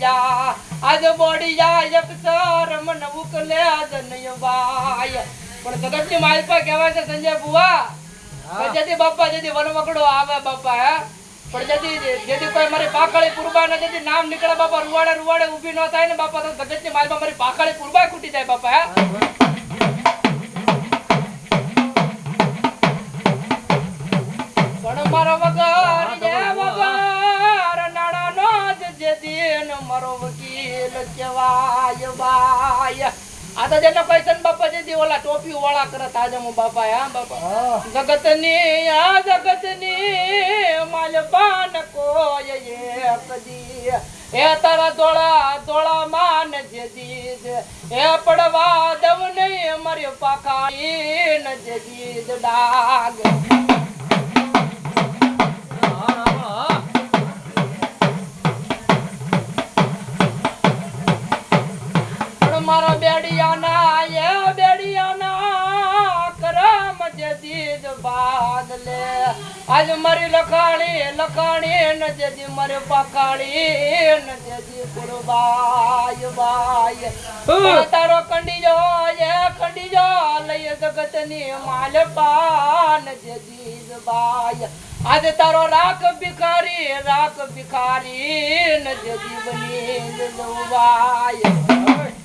બોડિયા આજ બોડિયા એક સર મન ઉકલે જનય બાય પણ જગતની માલપા કહેવાય છે સંજય બુવા જેથી બાપા જેથી વનવકડો આવે બાપા હે. પણ જેથી જેથી કોઈ મારી પાખળી પુરબા ને જેથી નામ નીકળે બાપા રૂવાડે રૂવાડે ઊભી ન થાય ને બાપા તો માલ માલપા મારી પાખળી પુરબા ખૂટી જાય બાપા હે. કહેવાય બાય આ તો જેને પૈસા બાપા જેથી ઓલા ટોપી વાળા કરત આજે હું બાપા હા બાપા જગતની આ જગતની માલપાન કોઈ એક દી એ તારા ધોળા ધોળા માન જે દીજ એ પડવા દવ નહીં મારી પાખાઈ ન જે દીજ ડાગ દીજ બાદ લે આજ મારી લખાણી લખાણી ન જેજી મારી પકાળી ન જેજી કુરબાય બાય તારો કંડીજો એ કંડીજો લઈ જગતની માલ પાન દીજ બાય આજ તારો રાખ ભિખારી રાખ ભિખારી ન જેજી બની જવાય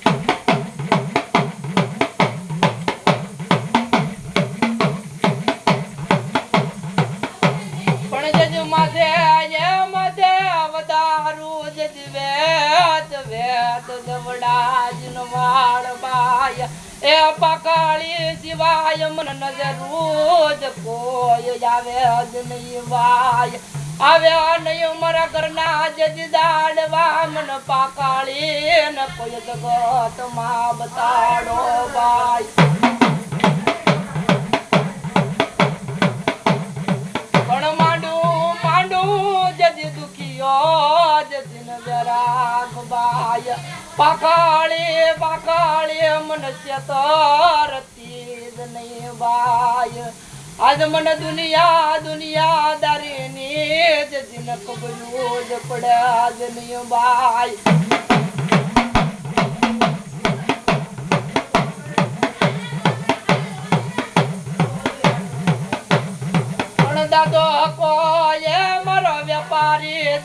દવડાજ વાળ બાય. એ પકાળી સિવાય મન નજર રોજ કોઈ આવે જ નહીં વાય. આવ્યા નહીં મારા ઘરના જજ દાડવા મન પાકાળી ને કોઈ જગતમાં બતાડો બાય પાકાળે પાખાળી મનુષ્ય તો રતી જ નહીં બાય આજ મને દુનિયા દુનિયા દારીની જજીન કબલું જ પડ્યા જ નહીં બાય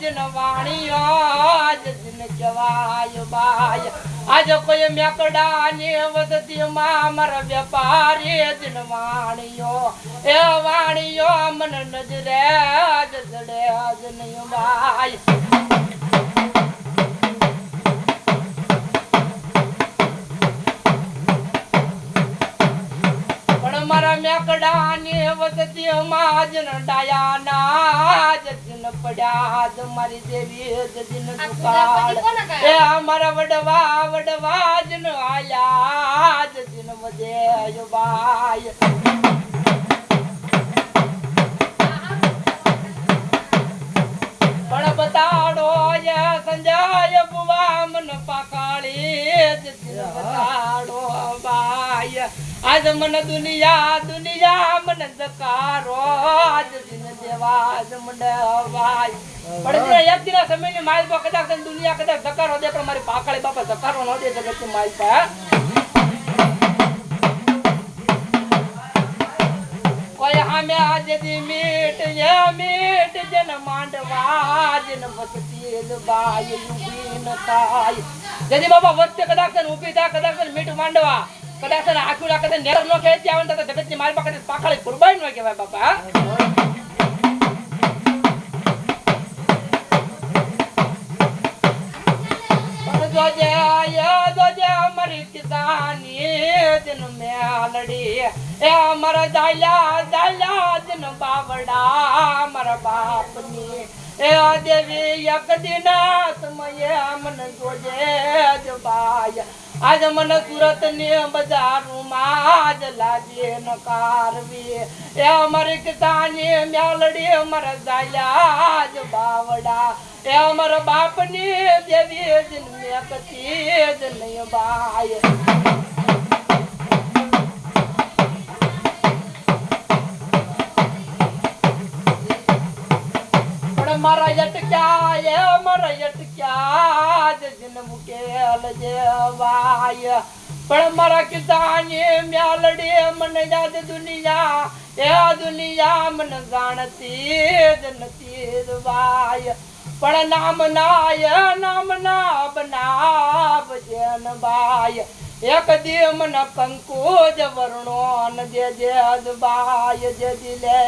વેપારી જન વાણિયો જન કહેવાય બાય. આજ કોઈ મેકડા ની વસતી માં મારો વેપારી જન વાણીઓ એ વાણીઓ મન નજરે જડે જન બાય મેકડા ની વસતી માં જન ડાયા ના જન પડ્યા. જ મારી દેવી જન દુકાળ એ મારા વડવા વડવા જન આયા જન વધે બાય પણ બતાડો સંજય બુવા મન પાકાળી. જન બતાડો બાય આજ મન દુનિયા દુનિયા મન દકારો. આજ દિન દેવા જ મંડ વાય પણ એક દિના સમયની માલ પર કદાચ દુનિયા કદાચ ધકારો દે, પણ મારી પાકળી બાપા ધકારો ન દે જગતની માલ પા કોઈ હામે આજ દી મીટ, એ મીટ જન માંડવા, જન વસતી બાય યુબી ન થાય. જેથી બાપા વચ્ચે કદાચ ઊભી થાય, કદાચ મીઠ માંડવા. કદાચ આખું રાખે નેર નો ખેંચી આવે ને તો જગતની માલ પર કદાચ પાખાળી કુરબાઈ નો કહેવાય બાપા જોજે આયા જોજે અમારી કિસાની જન મેલડી, એ અમારા દાલ્યા દાલ્યા જન બાવડા, મારા બાપની, એ દેવી એક દિના સમયે મને જોજે જ બાય. આજ મને સુરતની બજારમાં જ લાગે નકારવી એ અમારે કિસાની મેલડી અમારા દાયા જ બાવડા. એ અમારા બાપની દેવી જ મેં કતી જ નહીં બાય મારા યટક્યા એ મારા અટક્યા જજન મુકેલ જેવાય પણ મારા કિસાની મ્યાલડી, મને યાદ દુનિયા, એ દુનિયા મને જાણતી જ નથી વાય. પણ નામ નાય, નામ ના બનાવ જેન બાય. એક દી મન કંકુ જ વર્ણો જે જે બાય, જે દિલે